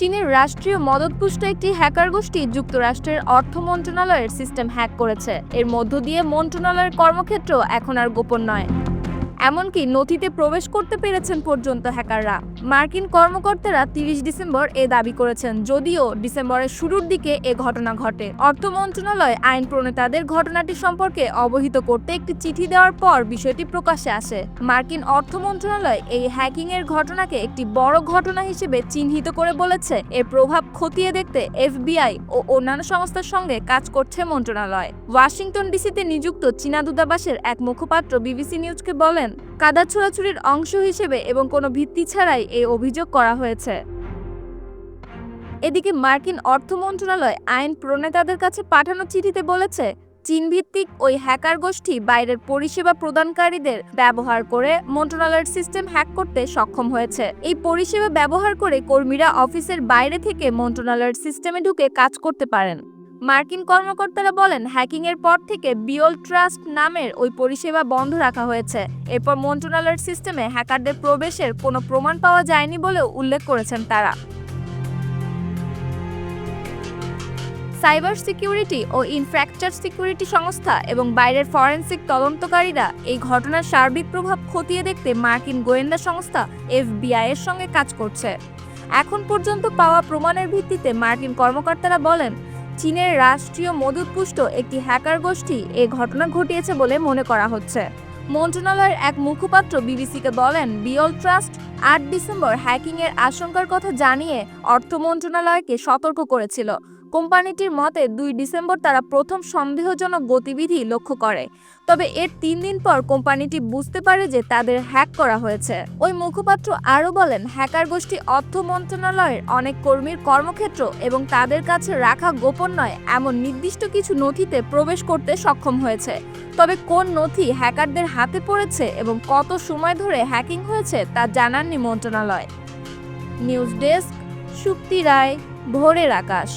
চীনের রাষ্ট্রীয় মদতপুষ্ট একটি হ্যাকার গোষ্ঠী যুক্তরাষ্ট্রের অর্থ মন্ত্রণালয়ের সিস্টেম হ্যাক করেছে। এর মধ্য দিয়ে মন্ত্রণালয়ের কর্মক্ষেত্র এখন আর গোপন নয়। এমনকি নথিতে প্রবেশ করতে পেরেছেন পর্যন্ত হ্যাকাররা। মার্কিন কর্মকর্তারা তিরিশ ডিসেম্বর এ দাবি করেছেন, যদিও ডিসেম্বরের শুরুর দিকে এ ঘটনা ঘটে। অর্থ মন্ত্রণালয় আইন প্রণেতাদের ঘটনাটি সম্পর্কে অবহিত করতে একটি চিঠি দেওয়ার পর বিষয়টি প্রকাশ্যে আসে। মার্কিন অর্থ মন্ত্রণালয় এই হ্যাকিং এর ঘটনাকে একটি বড় ঘটনা হিসেবে চিহ্নিত করে বলেছে। এর প্রভাব খতিয়ে দেখতে এফবিআই ও অন্যান্য সংস্থার সঙ্গে কাজ করছে মন্ত্রণালয়। ওয়াশিংটন ডিসিতে নিযুক্ত চীনা দূতাবাসের এক মুখপাত্র বিবিসি নিউজকে বলেন কাদা ছোড়াছুড়ির অংশ হিসেবে এবং কোনো ভিত্তি ছাড়াই এই অভিযোগ করা হয়েছে। এদিকে মার্কিন অর্থ মন্ত্রণালয় আইন প্রণেতাদের কাছে পাঠানো চিঠিতে বলেছে চীন ভিত্তিক ওই হ্যাকার গোষ্ঠী বাইরের পরিষেবা প্রদানকারীদের ব্যবহার করে মন্ত্রণালয়ের সিস্টেম হ্যাক করতে সক্ষম হয়েছে। এই পরিষেবা ব্যবহার করে কর্মীরা অফিসের বাইরে থেকে মন্ত্রণালয়ের সিস্টেমে ঢুকে কাজ করতে পারেন। মার্কিন কর্মকর্তারা বলেন হ্যাকিং এর পর থেকে বিয়ল ট্রাস্ট নামের ওই পরিষেবা বন্ধ রাখা হয়েছে। এরপর মন্ত্রণালয়ের সিস্টেমে হ্যাকারদের প্রবেশের কোনো প্রমাণ পাওয়া যায়নি বলেও উল্লেখ করেছেন তারা। সাইবার সিকিউরিটি ও ইনফ্র্যাকচার সিকিউরিটি সংস্থা এবং বাইরের ফরেন্সিক তদন্তকারীরা এই ঘটনার সার্বিক প্রভাব খতিয়ে দেখতে মার্কিন গোয়েন্দা সংস্থা এফবিআই এর সঙ্গে কাজ করছে। এখন পর্যন্ত পাওয়া প্রমাণের ভিত্তিতে মার্কিন কর্মকর্তারা বলেন চীনের রাষ্ট্রীয় মদুৎপুষ্ট একটি হ্যাকার গোষ্ঠী এ ঘটনা ঘটিয়েছে বলে মনে করা হচ্ছে। মন্ত্রণালয়ের এক মুখপাত্র বিবিসিকে বলেন বিয়ল ট্রাস্ট আট ডিসেম্বর হ্যাকিংয়ের আশঙ্কার কথা জানিয়ে অর্থ মন্ত্রণালয়কে সতর্ক করেছিল। কোম্পানিটির মতে, দুই ডিসেম্বর তারা প্রথম সন্দেহজনক গতিবিধি লক্ষ্য করে। তবে এর তিন দিন পর কোম্পানিটি বুঝতে পারে যে তাদের হ্যাক করা হয়েছে। ওই মুখপাত্র আরও বলেন, হ্যাকার গোষ্ঠী অর্থ মন্ত্রণালয়ের অনেক কর্মীর কর্মক্ষেত্র এবং তাদের কাছে রাখা গোপন নয়, এমন নির্দিষ্ট কিছু নথিতে প্রবেশ করতে সক্ষম হয়েছে। তবে কোন নথি হ্যাকারদের হাতে পড়েছে এবং কত সময় ধরে হ্যাকিং হয়েছে তা জানাননি মন্ত্রণালয়। নিউজ ডেস্ক, সুপ্তি রায়, ভোরের আকাশ।